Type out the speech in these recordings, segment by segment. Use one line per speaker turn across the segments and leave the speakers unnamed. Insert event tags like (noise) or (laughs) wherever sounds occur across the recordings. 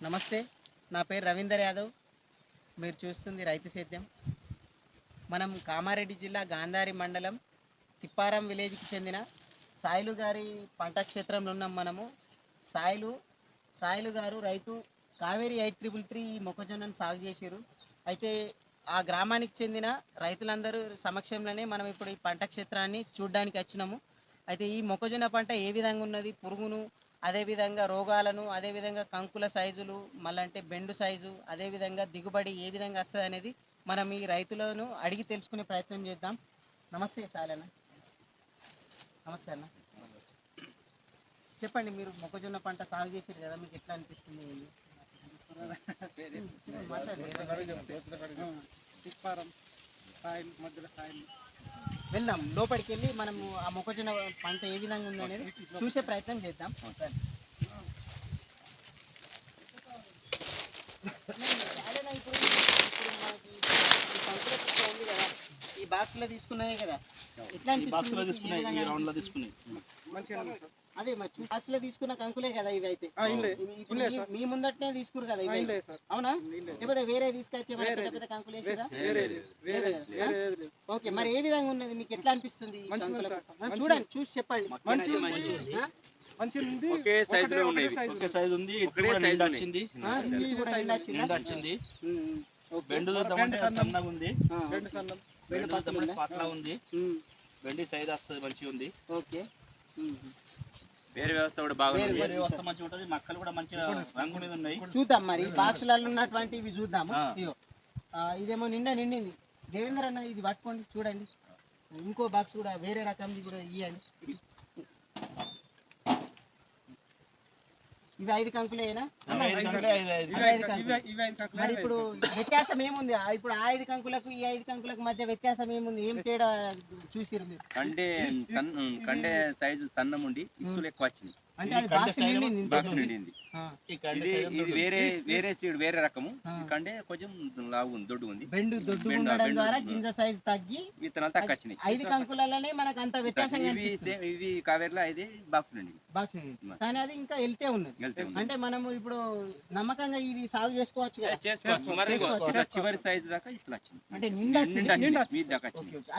నమస్తే నా పేరు రవీందర్ యాదవ్. మీరు చూస్తుంది రైతు సేద్యం. మనం కామారెడ్డి జిల్లా గాంధారి మండలం తిప్పారం విలేజ్కి చెందిన సాయిలు గారి పంట క్షేత్రంలో ఉన్నాం మనము. సాయిలు సాయిలు గారు రైతు కావేరీ ఎయిట్ ట్రిపుల్ త్రీ ఈ మొక్కజొన్నను సాగు చేశారు అయితే ఆ గ్రామానికి చెందిన రైతులందరూ సమక్షంలోనే మనం ఇప్పుడు ఈ పంట క్షేత్రాన్ని చూడడానికి వచ్చినాము. అయితే ఈ మొక్కజొన్న పంట ఏ విధంగా ఉన్నది? పురుగును అదేవిధంగా రోగాలను అదేవిధంగా కంకుల సైజులు మళ్ళీ అంటే బెండు సైజు అదేవిధంగా దిగుబడి ఏ విధంగా వస్తుంది అనేది మనం ఈ రైతులను అడిగి తెలుసుకునే ప్రయత్నం చేద్దాం నమస్తే సాలన్న నమస్తే అన్న చెప్పండి మీరు మొక్కజొన్న పంట సాగు చేశారు కదా మీకు ఎట్లా అనిపిస్తుంది
సాయిల్ మధ్యలో సాయిల్
వెళ్దాం. లోపలికి వెళ్ళి మనము ఆ మొక్కజొన్న పంట ఏ విధంగా ఉంది అనేది చూసే ప్రయత్నం చేద్దాం. అదేనా ఇప్పుడు ఇప్పుడు మనకి ఈ పంపుల పిచ్చ ఉంది కదా ఈ బాక్స్లో తీసుకున్నదే కదా. ఎట్లా
ఈ బాక్స్లో
అనిపిస్తుంది మీకు? ఏ
తీసుకున్నాయి
విధంగా
ఈ రౌండ్లో
అనిపిస్తుంది?
తీసుకున్నాయి.
మంచిగా ఉంది సార్.
అదే మరి బాక్స్లో తీసుకున్న కంకులే కదా ఇవి అయితే ఇప్పుడు మీ- ముందటనే తీసుకురు కదా ఇవి అవునా? లేకపోతే వేరే తీసుకొచ్చి. పెద్ద పెద్ద కంకులు వేసిరా ఓకే మరి ఏ విధంగా ఉన్నది? మీకు ఎట్లా అనిపిస్తుంది చూడండి చూసి చెప్పండి.
ఒకే.
సైజు
ఉంది. వచ్చింది.
వచ్చిందా?
బెండు. సన్నగా ఉంది.
ఉందా?
సైజ్ వస్తుంది మంచిగా ఉంది.
ఓకే.
వేరే వ్యవస్థ కూడా బాగుంది.
వేరే
మంచిగా ఉంటుంది. మక్కలు కూడా మంచిగా రంగు ఉన్నాయి.
చూద్దాం మరి. బాక్సులలో ఉన్నటువంటి ఇవి చూద్దాము ఇదేమో నిండా నిండింది. దేవేంద్ర అన్న ఇది పట్టుకోండి చూడండి. ఇంకో బాక్స్ కూడా వేరే రకంది కూడా ఇవ్వండి ఇవి ఐదు కంకులేనా? మరి ఇప్పుడు వ్యత్యాసం ఏముంది? ఆ, ఇప్పుడు ఆ ఐదు కంకులకు ఈ ఐదు కంకులకు మధ్య వ్యత్యాసం ఏముంది? ఏం తేడా చూసిరు మీరు?
కండే సన్న కండే సైజు సన్నం ఉండి ఇస్తులు ఎక్కువ వచ్చింది
అంటే
ఇది
అది
కంటే
బాక్స్ నిండింది.
బాక్స్ నిండింది. ఇది ఇది. వేరే వేరే సీడ్ వేరే రకము. కండే కొంచెం లావు ఉంది దొడ్డు ఉంది.
బెండు దొడ్డు ఉండడం ద్వారా. గింజ సైజ్ తగ్గి
విత్తనాలు తక్కువ వచ్చినాయి
ఐదు కంకులలోనే మనకు అంత వ్యత్యాసం
ఇవి
కనిపిస్తుంది.
సేమ్ ఇవి కావేరిలో ఐదు బాక్స్ నిండింది.
బాక్స్ కానీ అది ఇంకా వెళ్తే ఉన్నది. అంటే మనము ఇప్పుడు నమ్మకంగా ఇది సాగు చేసుకోవచ్చు కదా.
చేసుకోవచ్చు. చివరి సైజు దాకా ఇట్లా వచ్చింది.
అంటే నిండా.
నిండా
నిండా.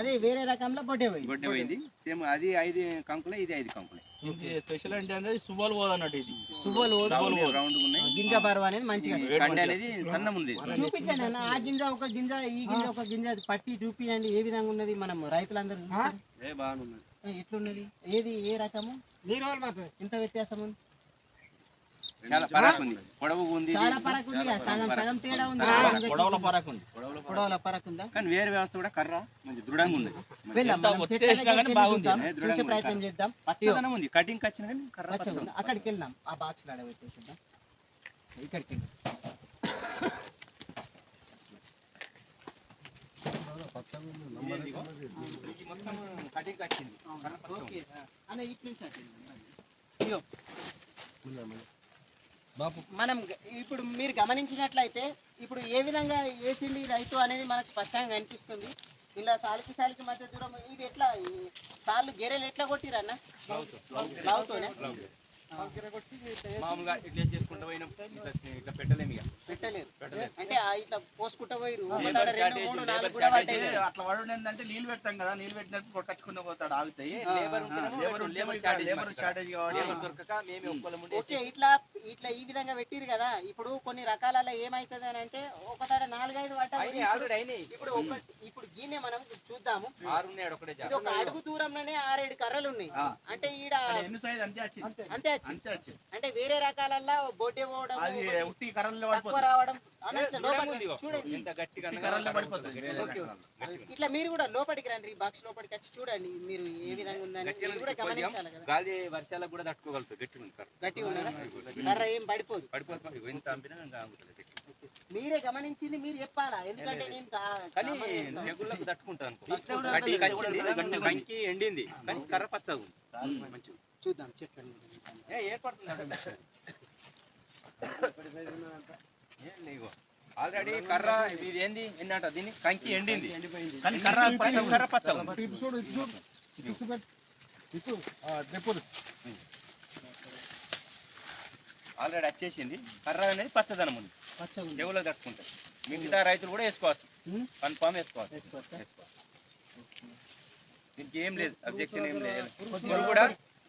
అదే వేరే రకంలో బొడ్డే పోయింది.
గొడ్డ పోయింది. సేమ్ అది ఐదు కంకులే ఇది ఐదు కంకులే.
ఇది స్పెషల్ అంటే అనేది సువ్వలు పోదు అన్నట్టు ఇది.
ఓదు,
రౌండ్ ఉన్నాయి.
గింజ బరువు అనేది మంచిగా
కండే అనేది సన్నం ఉంది.
చూపించండి అన్న ఆ గింజ ఒక గింజ ఈ గింజ ఒక గింజ పట్టి చూపించండి ఏ విధంగా ఉన్నది మనం రైతులందరూ.
ఏ బాగున్నది
ఏ, ఎట్లున్నది? ఏది ఏ రకము? ఎంత వ్యత్యాసం ఉంది?
చాలా పరాకు ఉంది పొడవు ఉంది ఇది.
చాలా పరకు ఉంది కదా, సగం సగం తేడా ఉంది.
చాలా
ఆ గింజకి.
పొడవుల పరాకు ఉంది
పొడవుల పరకు ఉందా
కానీ వేరే వ్యవస్థ కూడా కర్ర మంచి దృఢంగా ఉంది.
చూసే. ప్రయత్నం చేద్దాం.
పచ్చదనం ఉంది. కటింగ్ వచ్చిన కానీ కర్ర
ఉంది. అక్కడికి వెళ్దాం. ఆ బాక్స్ ఆడబెట్టేసిద్దాం ఇక్కడికి
మొత్తం కటింగ్ వచ్చింది.
ఓకే. అన్న ఇటు నుంచి అటు వెళ్దాం. ఇదిగో. మనం ఇప్పుడు మీరు గమనించినట్లయితే ఇప్పుడు ఏ విధంగా వేసింది రైతు అనేది మనకు స్పష్టంగా కనిపిస్తుంది? ఇలా సాలుకి సాలుకి మధ్య దూరం ఇది ఎట్లా? సార్లు గెరెలు ఎట్లా కొట్టిరన్న? లావుతోనే
మామూలుగా ఇట్లా చేసుకుంటూ పోయినప్పుడు ఇట్లా ఇట్లా పెట్టలేము ఇక.
పెట్టలేరు
పెట్టలేరు.
అంటే ఇట్లా పోసుకుంటా
అయితే అట్లా వాడు ఏంటంటే నీళ్ళు పెడతాం కదా నీళ్ళు పెట్టినప్పుడు కొట్టచ్చుకుని పోతాడు ఆగుతాయి.
లేబర్ షార్టేజ్ దొరకక. మేమే
ఓకే ఇట్లా ఇట్లా ఈ విధంగా పెట్టిరు కదా. ఇప్పుడు కొన్ని రకాలలో ఏమైతుంది అని అంటే ఒకతాడ నాలుగైదు. ఇప్పుడు ఒకటి ఇప్పుడు గీనే మనం చూద్దాము.
ఆరు ఉన్నాయి ఒకటే
ఇది ఒక అడుగు దూరంలోనే ఆరేడు కర్రలు ఉన్నాయి. అంటే ఈడ
అంతే
అంటే వేరే రకాలల్లో బొడ్డే పోవడం తక్కువ రావడం ఇట్లా మీరు కూడా లోపలికి రండి బాక్స్ లోపలికి వచ్చి చూడండి మీరు ఏ విధంగా ఉందని. కూడా
ఉంది, కొద్దిగా.
గమనించాలి కదా.
గాలి వర్షాలకు కూడా. గట్టిగా
ఉన్నారా కర్ర. ఏం పడిపోదు.
అంపినా గట్టి.
మీరే గమనించింది మీరు చెప్పాలా? ఎందుకంటే నేను
కానీ. తెగుళ్ళకు. గట్టి గట్టి కంకి ఎండింది. కానీ కర్ర పచ్చగా ఉంది. మంచిగా
చూద్దాం
ఏ ఏర్పడుతుంది (laughs) ఆల్రెడీ కర్ర ఇది ఏంది? ఏంటంట దీన్ని కంకి ఎండింది.
కానీ కర్ర పచ్చగా ఉంది.
కర్ర.
ఇటు చూడు చూడు దెప్పులు
ఆల్రెడీ వచ్చేసింది. కర్ర అనేది పచ్చదనం ఉంది.
పచ్చగా ఉంది.
చెవులో తట్టుకుంటుంది మిగతా రైతులు కూడా వేసుకోవచ్చు. కన్ఫామ్ వేసుకోవచ్చు.
వేసుకోవచ్చా?
దీనికి ఏం లేదు. అబ్జెక్షన్ ఏం లేదు. ఇప్పుడు కూడా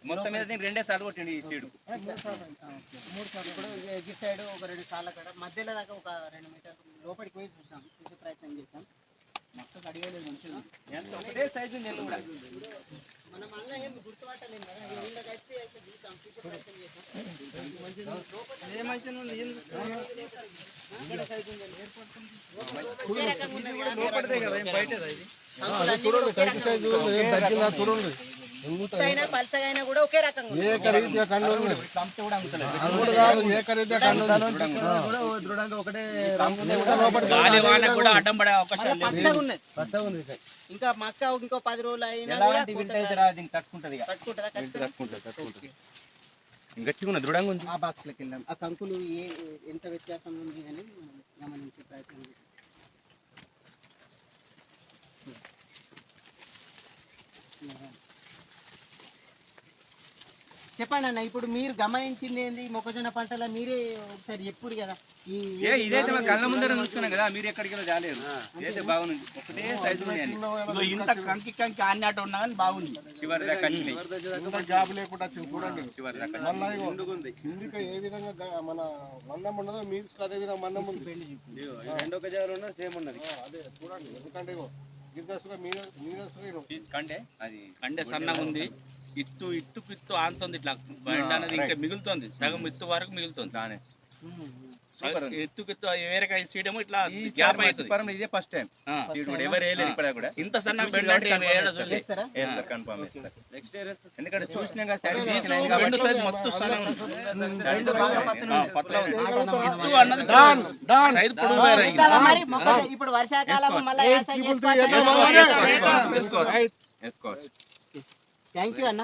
మొత్తం మీద దీనికి రెండే సార్లు కొట్టింది ఈ సీడ్.
ఆ, ఓకే. ఇప్పుడు ఈ సైడ్ ఒక రెండు సార్లు అక్కడ మధ్యలో దాకా ఒక రెండు మీటర్లు లోపలికి పోయి చూసాం చూసే ప్రయత్నం చేసాం మొత్తం అడిగలేదు మంచిగా.
ఎంత? ఒకటే సైజు నెల్లు కూడా?
మనం ఏం గుర్తుపట్టలేము కదా. ఈ వీళ్ళకి వచ్చి అయితే చూసాం చూసే ప్రయత్నం చేసాం
ఏ మంచిగా ఉంది? ఏం
సైజు కదా.
ఇది
తగ్గిందా చూడండి.
అయినా కూడా ఒకే రకంగా
ఇక.
మక్క ఇంకో పది రోజులు అయినా కూడా
గట్టిగా దృఢంగా ఉంది.
ఆ బాక్స్లోకి వెళ్దాం. ఆ కంకులు ఏ ఎంత వ్యత్యాసం ఉంది అని మనం గమనించే ప్రయత్నం చేద్దాం. చెప్పండి అన్న ఇప్పుడు మీరు గమనించింది ఏంది? మొక్కజొన్న పంటలో మీరే ఒకసారి చెప్పుడు కదా. ఈ
ఏ ఇదైతే మా కళ్ళ ముందర చూస్తున్నాం కదా మీరు ఎక్కడికి వెళ్ళి రాలేరు ఇదైతే బాగుంది. ఒకటే సైజు
ఇంత కంకి కంకి ఆడినట్టు ఉన్నా కానీ బాగుంది.
చివరి దాకా వచ్చినాయి.
జాబ్ లేకుండా వచ్చింది. చూడండి.
చివరి దాకా
మళ్ళా ఇగో కిందికి ఏ విధంగా గ- మన మందం ఉండదో మీకు అదే విధంగా మందం ఉంది.
రెండో గజాలు ఉన్నా సేమ్ ఉన్నది.
అదే చూడండి. ఎందుకంటే ఇగో
కండే. అది
కండే సన్నగా ఉంది. ఇత్తు ఇత్తుకు ఇత్తు ఆనుతుంది ఇట్లా. బండి అనేది ఇంకా మిగులుతుంది. సగం ఇత్తు వరకు మిగులుతుంది.
దానే
వేరే ఏమో ఇట్లా గ్యాప్ అవుతుంది.
ఇదే ఫస్ట్ టైం కూడా ఎవరు కూడా.
ఇంత బెండ్ అంటే
కన్ఫర్మ్ నెక్స్ట్ ఎందుకంటే
ఇప్పుడు వర్షాకాలం మళ్ళీ?
వేసుకోవచ్చు,
థ్యాంక్ యూ అన్న.